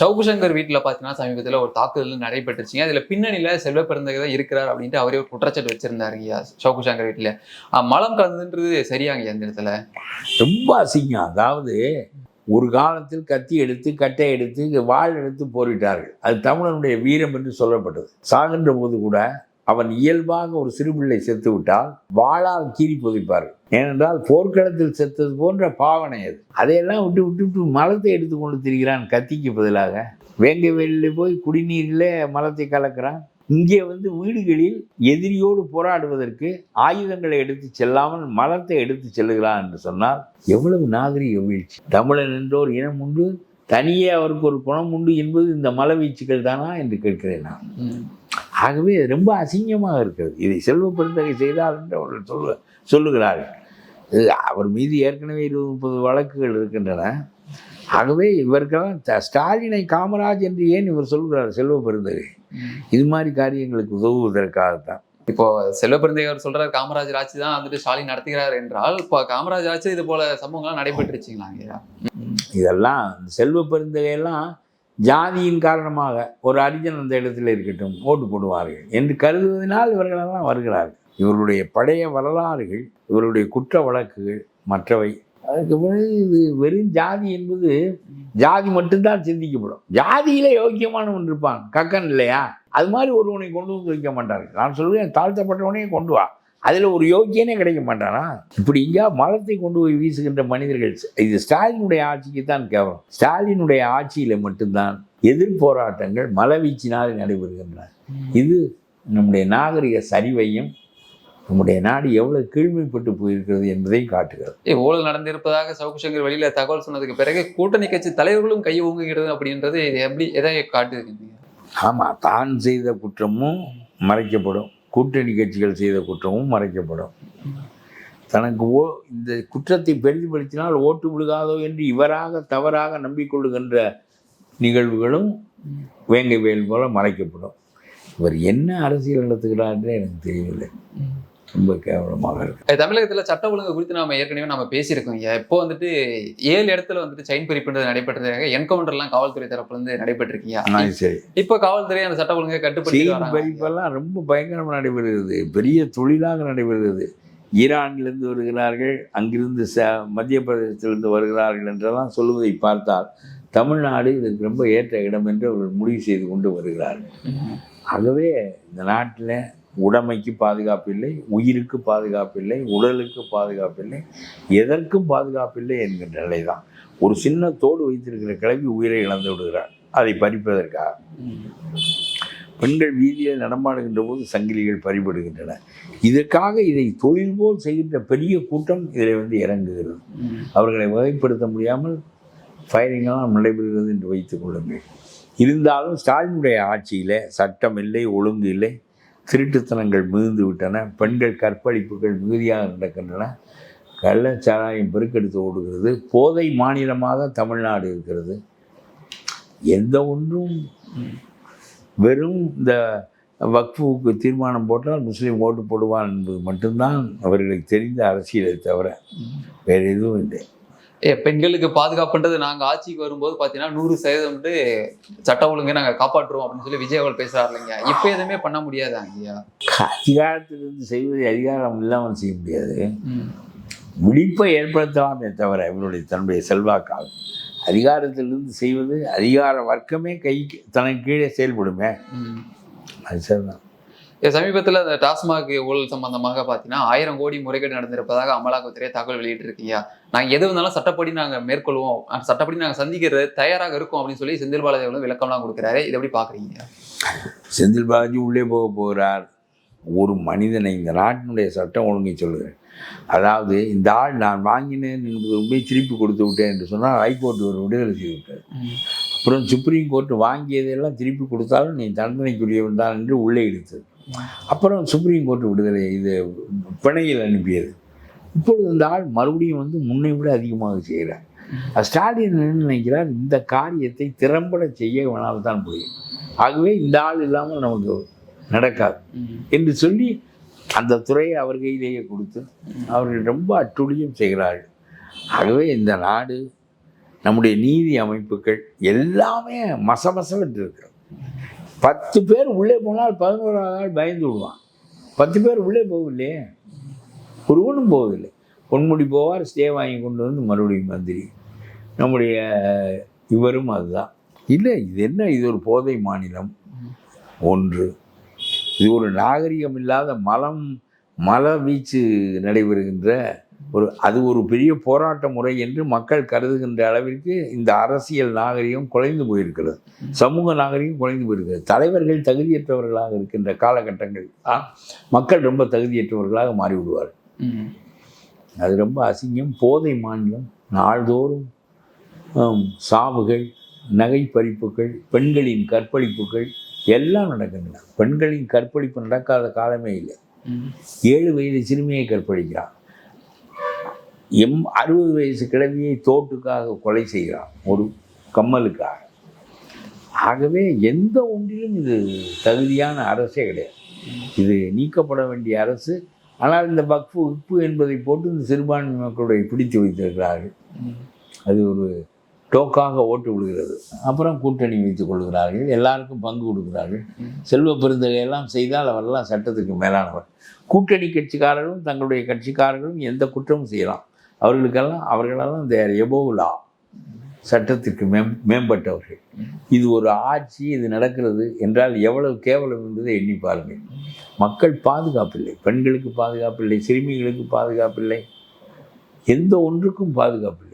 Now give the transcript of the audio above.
ஷவுகு சங்கர் வீட்டில் பார்த்தீங்கன்னா சமீபத்தில் ஒரு தாக்குதல் நடைபெற்றுச்சுங்க. அதில் பின்னணியில் செல்வ தான் இருக்கிறார் அப்படின்ட்டு அவரே ஒரு குற்றச்சாட்டு வச்சிருந்தாருங்கய்யா ஷவுகு சங்கர் வீட்டில் மலம் கலந்துன்றது சரியாங்கய்யா அந்த இடத்துல? ரொம்ப அசிங்கம் அதாவது ஒரு காலத்தில் கத்தி எடுத்து கட்டை எடுத்து வாழ் எடுத்து போரிட்டார்கள். அது தமிழனுடைய வீரம் என்று சொல்லப்பட்டது. சாகின்ற போது கூட அவன் இயல்பாக ஒரு சிறுபிள்ளை செத்து விட்டால் வாழால் கீறி புதைப்பார். ஏனென்றால் போர்க்களத்தில் செத்தது போன்ற பாவனை அது. அதையெல்லாம் விட்டு விட்டு விட்டு மலத்தை எடுத்துக்கொண்டு திரிகிறான் கத்திக்கு பதிலாக. வேங்க வெளியில் போய் குடிநீரில் மலத்தை கலக்கிறான். இங்கே வந்து வீடுகளில் எதிரியோடு போராடுவதற்கு ஆயுதங்களை எடுத்து செல்லாமல் மலத்தை எடுத்து செல்லுகிறான் என்று சொன்னால் எவ்வளவு நாகரிக வீழ்ச்சி. தமிழன் என்றோர் இனம் உண்டு. தனியே அவருக்கு ஒரு குணம் உண்டு என்பது இந்த மலவீச்சுகள் தானா என்று கேட்கிறேன் நான். ஆகவே ரொம்ப அசிங்கமாக இருக்கிறது. இதை செல்வ பெருந்தகை செய்தால் என்று அவர்கள் சொல்ல சொல்லுகிறார்கள். இது அவர் மீது ஏற்கனவே இருபது முப்பது வழக்குகள் இருக்கின்றன. ஆகவே இவருக்கெல்லாம் ஸ்டாலினை காமராஜ் என்று ஏன் இவர் சொல்கிறார் செல்வ பெருந்தகை? இது மாதிரி காரியங்களுக்கு உதவுவதற்காகத்தான். இப்போ செல்வ அவர் சொல்றாரு காமராஜர் ஆட்சி தான் வந்துட்டு ஸ்டாலின் நடத்துகிறார் என்றால் இப்போ காமராஜர் ஆட்சி இது போல சம்பவங்கள்லாம் நடைபெற்றுச்சுங்களாங்கய்யா இதெல்லாம் இந்த செல்வ பெருந்தகையெல்லாம் ஜாதியின் காரணமாக ஒரு அரிஜன் அந்த இடத்துல இருக்கட்டும் ஓட்டு போடுவார்கள் என்று கருதுவதனால் இவர்களெல்லாம் வருகிறார்கள். இவர்களுடைய பழைய வரலாறுகள் இவருடைய குற்ற வழக்குகள் மற்றவை. அதுக்கு பிறகு இது வெறும் ஜாதி என்பது ஜாதி மட்டும்தான் சிந்திக்கப்படும். ஜாதியில யோக்கியமானவன் இருப்பான். கக்கன் இல்லையா? அது மாதிரி ஒருவனை கொண்டு வந்து வைக்க மாட்டார்கள். நான் சொல்லுவேன் தாழ்த்தப்பட்டவனையே கொண்டு வா. அதில் ஒரு யோக்கியனே கிடைக்க மாட்டானா? இப்படி இங்கா மலத்தை கொண்டு போய் வீசுகின்ற மனிதர்கள் இது ஸ்டாலினுடைய ஆட்சிக்கு தான் கேவலம். ஸ்டாலினுடைய ஆட்சியில் மட்டும்தான் எதிர் போராட்டங்கள் மலவீச்சினால் நடைபெறுகின்றன. இது நம்முடைய நாகரிக சரிவையும் நம்முடைய நாடு எவ்வளவு கீழ்மைப்பட்டு போயிருக்கிறது என்பதை காட்டுகிறது. ஏ ஊழல் நடந்திருப்பதாக சவுக்கு சங்கர் வெளியில தகவல் சொன்னதுக்கு பிறகு கூட்டணி கட்சி தலைவர்களும் கை ஓங்குகிறது அப்படின்றது எப்படி எதை காட்டுது? ஆமாம் தான் செய்த குற்றமும் மறைக்கப்படும். கூட்டணி கட்சிகள் செய்த குற்றமும் மறைக்கப்படும். தனக்கு ஓ இந்த குற்றத்தை பெரிதுபடுத்தினால் ஓட்டு விழுகாதோ என்று இவராக தவறாக நம்பிக்கொள்ளுகின்ற நிகழ்வுகளும் வேங்கை வேல் போல மறைக்கப்படும். இவர் என்ன அரசியல் நடத்துகிறார் எனக்கு தெரியவில்லை. ரொம்ப கேவலமாக இருக்கு. தமிழகத்துல சட்ட ஒழுங்கு குறித்து நாம ஏற்கனவே நம்ம பேசியிருக்கோம் ஐயா. இப்போ வந்துட்டு ஏழு இடத்துல வந்துட்டு செயின் பறிப்புன்றது நடைபெற்றதாக என்கவுண்டர்லாம் காவல்துறை தரப்புல இருந்து நடைபெற்றிருக்கீங்க சரி. இப்போ காவல்துறை அந்த சட்ட ஒழுங்கை கட்டுப்படுத்தி செயின். பறிப்பெல்லாம் ரொம்ப பயங்கரமாக நடைபெறுகிறது. பெரிய தொழிலாக நடைபெறுகிறது. ஈரானிலிருந்து வருகிறார்கள் அங்கிருந்து ச மத்திய பிரதேசத்திலிருந்து வருகிறார்கள் என்றெல்லாம் சொல்லுவதை பார்த்தால் தமிழ்நாடு இதுக்கு ரொம்ப ஏற்ற இடம் என்று அவர்கள் முடிவு செய்து கொண்டு வருகிறார்கள். ஆகவே இந்த நாட்டில் உடமைக்கு பாதுகாப்பு இல்லை உயிருக்கு பாதுகாப்பு இல்லை உடலுக்கு பாதுகாப்பு இல்லை எதற்கும் பாதுகாப்பில்லை என்கின்ற நிலை தான் ஒரு சின்ன தோடு வைத்திருக்கிற கிளவி உயிரை இழந்து விடுகிறார். அதை பறிப்பதற்காக. பெண்கள் வீதியில் நடமாடுகின்ற போது சங்கிலிகள் பறிபடுகின்றன. இதற்காக இதை தொழில் போல் செய்கின்ற பெரிய கூட்டம் இதில் வந்து இறங்குகிறது. அவர்களை வகைப்படுத்த முடியாமல் ஃபயரிங்கெல்லாம் நடைபெறுகிறது என்று வைத்துக் கொள்ளுங்கள். இருந்தாலும் ஸ்டாலினுடைய ஆட்சியில் சட்டம் இல்லை ஒழுங்கு இல்லை. திருட்டுத்தனங்கள் மிகுந்து விட்டன. பெண்கள் கற்பழிப்புகள் மிகுதியாக நடக்கின்றன கள்ளச்சாராயம் பெருக்கெடுத்து ஓடுகிறது. போதை மாநிலமாக தமிழ்நாடு இருக்கிறது. எந்த ஒன்றும் வெறும் இந்த வக்ஃபுக்கு தீர்மானம் போட்டால் முஸ்லீம் ஓட்டு போடுவான் என்பது மட்டும்தான் அவர்களுக்கு தெரிந்த அரசியலை தவிர வேறு எதுவும் இல்லை. பெண்களுக்கு பாதுகாப்புன்றது நாங்க ஆட்சிக்கு வரும்போது பாத்தீங்கன்னா நூறு சதவீதம் வந்து சட்ட ஒழுங்கை நாங்க காப்பாற்றுவோம் அப்படின்னு சொல்லி விஜய் அவர்கள் பேசுறாரு இல்லைங்க. இப்போ எதுவுமே பண்ண முடியாதாங்க ஐயா? அதிகாரத்திலிருந்து செய்வதை அதிகாரம் இல்லாமல் செய்ய முடியாது. விழிப்பை ஏற்படுத்தலாமே தவிர இவருடைய தன்னுடைய செல்வாக்கால். அதிகாரத்திலிருந்து செய்வது அதிகார வர்க்கமே கை தனக்கு கீழே செயல்படுமே. அது சரிதான். சமீபத்தில் அந்த டாஸ்மாக் ஊழல் சம்பந்தமாக பார்த்தீங்கன்னா ஆயிரம் கோடி முறைகேடு நடந்திருப்பதாக அமலாக்கத்துறை தகவல் வெளியிட்டிருக்கீங்க நாங்கள் எது வந்தாலும் சட்டப்படி நாங்கள் மேற்கொள்வோம். சட்டப்படி நாங்கள் சந்திக்கிறது தயாராக இருக்கோம் அப்படின்னு சொல்லி செந்தில் பாலாஜி அவர்களும் விளக்கம்லாம் கொடுக்குறாரு. இதை எப்படி பார்க்குறீங்க செந்தில் பாலாஜி உள்ளே போக போகிறார் ஒரு மனிதனை இந்த நாட்டினுடைய சட்டம் ஒழுங்கை சொல்லுகிறேன் அதாவது இந்த ஆள் நான் வாங்கினேன் என்பது உண்மையை திருப்பி கொடுத்து விட்டேன் என்று சொன்னால் ஹைகோர்ட் ஒரு விடுதலை செய்து விட்டார். அப்புறம் சுப்ரீம் கோர்ட் வாங்கியதெல்லாம் திருப்பி கொடுத்தாலும் நீ தண்டனைக்குரியவன் தான் என்று உள்ளே இழுத்தது. அப்புறம் சுப்ரீம் கோர்ட் விடுதலை இது பிணையில் அனுப்பியது. இப்பொழுது இந்த ஆள் மறுபடியும் வந்து முன்னை விட அதிகமாக செய்கிறார். ஸ்டாலின் என்ன நினைக்கிறார்? இந்த காரியத்தை திறம்பட செய்ய வேணால் தான் முடியும் ஆகவே இந்த ஆள் இல்லாமல் நமக்கு நடக்காது. என்று சொல்லி அந்த துறையை அவர் கையிலேயே கொடுத்து அவர்கள் ரொம்ப அட்டுழியம் செய்கிறார்கள். ஆகவே இந்த நாடு நம்முடைய நீதி அமைப்புகள் எல்லாமே மசமசவென்று இருக்கிறது. பத்து பேர் உள்ளே போனால் பதினோராவது நாள் பயந்து விடுவான். பத்து பேர் உள்ளே போகலையே ஒருவனும் போவதில்லை பொன்முடி போவார் ஸ்டே வாங்கி கொண்டு வந்து மறுபடியும் மந்திரி. நம்முடைய இவரும் அதுதான். இல்லை இது என்ன? இது ஒரு போதை மாநிலம். ஒன்று. இது ஒரு நாகரிகம் இல்லாத மலம் மல வீச்சு நடைபெறுகின்ற ஒரு அது ஒரு பெரிய போராட்ட முறை என்று மக்கள் கருதுகின்ற அளவிற்கு இந்த அரசியல் நாகரிகம் குறைந்து போயிருக்கிறது. சமூக நாகரிகம் குறைந்து போயிருக்கிறது. தலைவர்கள் தகுதியற்றவர்களாக இருக்கின்ற காலகட்டங்கள் தான் மக்கள் ரொம்ப தகுதியற்றவர்களாக மாறிவிடுவார்கள். ம். அது ரொம்ப அசிங்கம். போதை மாநிலம் நாள்தோறும் சாவுகள் நகை பறிப்புகள் பெண்களின் கற்பழிப்புகள் எல்லாம் நடக்கின்றன. பெண்களின் கற்பழிப்பு நடக்காத காலமே இல்லை. ஏழு வயது சிறுமியை கற்பழிக்கிறான். எம் அறுபது வயசு கிழவியை தோட்டுக்காக கொலை செய்கிறான் ஒரு கம்மலுக்காக. ஆகவே எந்த ஒன்றிலும் இது தகுதியான அரசே கிடையாது. இது நீக்கப்பட வேண்டிய அரசு. ஆனால் இந்த வக்ஃபு உப்பு என்பதை போட்டு இந்த சிறுபான்மை மக்களுடைய பிடித்து வைத்திருக்கிறார்கள். அது ஒரு டோக்காக ஓட்டு விடுகிறது. அப்புறம் கூட்டணி வைத்துக் கொள்கிறார்கள். எல்லாருக்கும் பங்கு கொடுக்கிறார்கள். செல்வ பெருந்தகையெல்லாம் செய்தால் அவரெல்லாம் சட்டத்துக்கு மேலானவர். கூட்டணி கட்சிக்காரர்களும் தங்களுடைய கட்சிக்காரர்களும் எந்த குற்றமும் செய்யலாம். அவர்களுக்கெல்லாம் அவர்களெல்லாம் தேர் எபோலா சட்டத்திற்கு மேம் மேம்பட்டவர்கள். இது ஒரு ஆட்சி இது நடக்கிறது என்றால் எவ்வளவு கேவலம் என்பதை எண்ணி பாருங்கள். மக்கள் பாதுகாப்பில்லை. பெண்களுக்கு பாதுகாப்பில்லை சிறுமிகளுக்கு பாதுகாப்பில்லை. எந்த ஒன்றுக்கும் பாதுகாப்பில்லை.